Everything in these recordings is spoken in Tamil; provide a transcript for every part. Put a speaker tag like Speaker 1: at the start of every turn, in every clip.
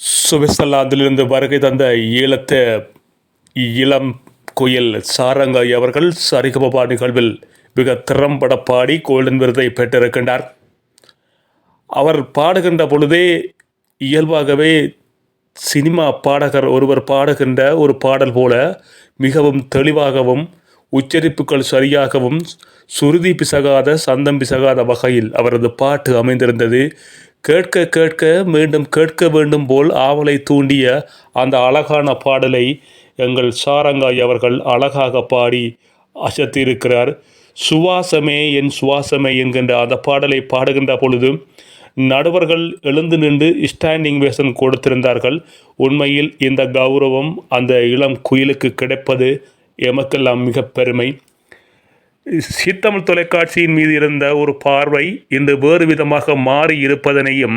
Speaker 1: சுவிட்சர்லாந்திலிருந்து வருகை தந்த ஈழத்த இளம் குயில் சாரங்காய் அவர்கள் சரிகமபா நிகழ்வில் மிக திறம்பட பாடி கோல்டன் விருதை பெற்றிருக்கின்றார். அவர் பாடுகின்ற பொழுதே இயல்பாகவே சினிமா பாடகர் ஒருவர் பாடுகின்ற ஒரு பாடல் போல மிகவும் தெளிவாகவும் உச்சரிப்புகள் சரியாகவும் சுருதி பிசகாத சந்தம் பிசகாத வகையில் அவரது பாட்டு அமைந்திருந்தது. கேட்க கேட்க மீண்டும் கேட்க வேண்டும் போல் ஆவலை தூண்டிய அந்த அழகான பாடலை எங்கள் சாரங்காய் அவர்கள் அழகாக பாடி அசத்தியிருக்கிறார் சுவாசமே என் சுவாசமே என்கின்ற அந்த பாடலை பாடுகின்ற பொழுதும் நடுவர்கள் எழுந்து நின்று ஸ்டாண்டிங் வேஷன் கொடுத்திருந்தார்கள். உண்மையில் இந்த கௌரவம் அந்த இளம் குயிலுக்கு கிடைப்பது எமக்கெல்லாம் மிக பெருமை. சீத்தமிழ் தொலைக்காட்சியின் மீது இருந்த ஒரு பார்வை இன்று வேறு விதமாக மாறி இருப்பதனையும்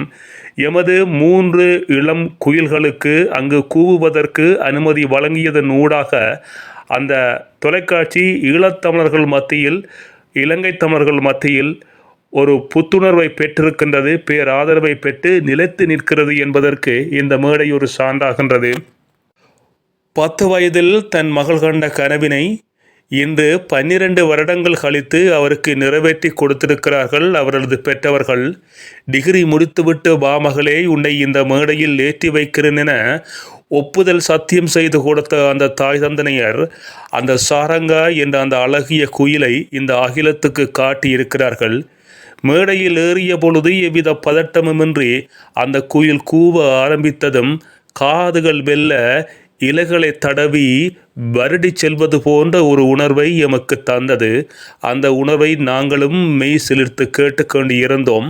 Speaker 1: எமது மூன்று இளம் குயில்களுக்கு அங்கு கூவுவதற்கு அனுமதி வழங்கியதன் ஊடாக அந்த தொலைக்காட்சி ஈழத்தமிழர்கள் மத்தியில் இலங்கை தமிழர்கள் மத்தியில் ஒரு புத்துணர்வை பெற்றிருக்கின்றது பேராதரவை பெற்று நிலைத்து நிற்கிறது என்பதற்கு இந்த மேடை ஒரு சான்றாகின்றது. பத்து வயதில் தன் மகள் கண்ட கனவினை இன்று பன்னிரண்டு வருடங்கள் கழித்து அவருக்கு நிறைவேற்றி கொடுத்திருக்கிறார்கள் அவரது பெற்றவர்கள். டிகிரி முடித்துவிட்டு வா மகளே உன்னை இந்த மேடையில் ஏற்றி வைக்கிறேன் என ஒப்புதல் சத்தியம் செய்து கொடுத்த அந்த தாய் தந்தனையர் அந்த சாரங்கா என்ற அந்த அழகிய குயிலை இந்த அகிலத்துக்கு காட்டி இருக்கிறார்கள் மேடையில் ஏறிய பொழுது எவ்வித பதட்டமுமின்றி அந்த குயில் கூவ ஆரம்பித்ததும் காதுகள் வெல்ல இலைகளை தடவி வருடி செல்வது போன்ற ஒரு உணர்வை எமக்கு தந்தது. அந்த உணர்வை நாங்களும் மெய் சிலிர்த்து கேட்டுக்கொண்டு இருந்தோம்.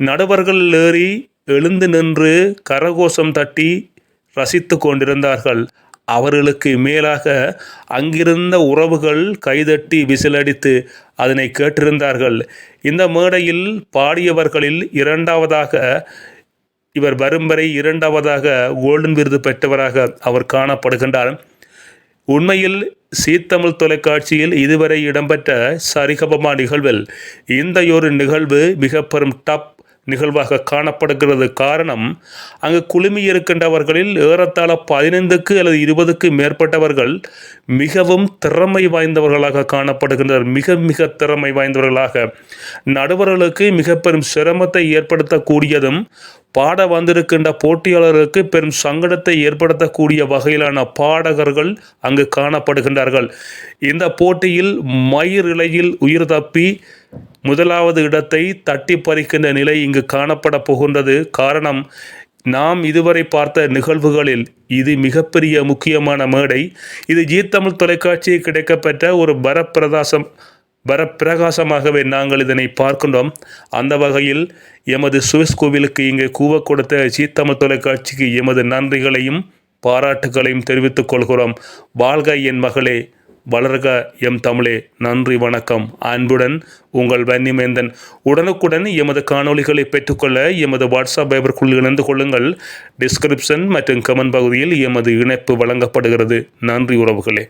Speaker 1: நடுவர்கள் ஏறி எழுந்து நின்று கரகோஷம் தட்டி ரசித்து கொண்டிருந்தார்கள். அவர்களுக்கு மேலாக அங்கிருந்த உறவுகள் கைதட்டி விசிலடித்து அதனை கேட்டிருந்தார்கள். இந்த மேடையில் பாடியவர்களில் இரண்டாவதாக இவர் வரும் வரை இரண்டாவதாக கோல்டன் விருது பெற்றவராக அவர் காணப்படுகின்றார். உண்மையில் சீத்தமிழ் தொலைக்காட்சியில் இதுவரை இடம்பெற்ற சரிகபமா நிகழ்வில் இந்த ஒரு நிகழ்வு மிக பெரும் டப் நிகழ்வாக காணப்படுகிறது. காரணம் அங்கு குழுமி இருக்கின்றவர்களில் ஏறத்தாழ பதினைந்துக்கு அல்லது இருபதுக்கு மேற்பட்டவர்கள் மிகவும் திறமை வாய்ந்தவர்களாக காணப்படுகின்றனர். மிக மிக திறமை வாய்ந்தவர்களாக. நடுவர்களுக்கு மிக பெரும் சிரமத்தை ஏற்படுத்தக்கூடியதும் பாட வந்திருக்கின்ற போட்டியாளர்களுக்கு பெரும் சங்கடத்தை ஏற்படுத்தக்கூடிய வகையிலான பாடகர்கள் அங்கு காணப்படுகின்றார்கள். இந்த போட்டியில் மயிர் இலையில் உயிர் தப்பி முதலாவது இடத்தை தட்டி பறிக்கின்ற நிலை இங்கு காணப்பட போகின்றது. காரணம் நாம் இதுவரை பார்த்த நிகழ்வுகளில் இது மிகப்பெரிய முக்கியமான மேடை. இது ஜீ தமிழ் தொலைக்காட்சியில் கிடைக்கப்பெற்ற ஒரு பரப்பிரதாசம் வரப்பிரகாசமாகவே நாங்கள் இதனை பார்க்கின்றோம். அந்த வகையில் எமது சுவிஸ் கோவிலுக்கு இங்கே கூவ கொடுத்த ஜீ தொலைக்காட்சிக்கு எமது நன்றிகளையும் பாராட்டுகளையும் தெரிவித்துக் கொள்கிறோம். வாழ்க என் மகளே வளர்க எம் தமிழே. நன்றி வணக்கம். அன்புடன் உங்கள் வன்னிமேந்தன். உடனுக்குடன் எமது காணொளிகளை பெற்றுக்கொள்ள எமது வாட்ஸ்அப் பைபருக்குள் இணைந்து கொள்ளுங்கள். டிஸ்கிரிப்ஷன் மற்றும் கமெண்ட் பகுதியில் எமது இணைப்பு வழங்கப்படுகிறது. நன்றி உறவுகளே.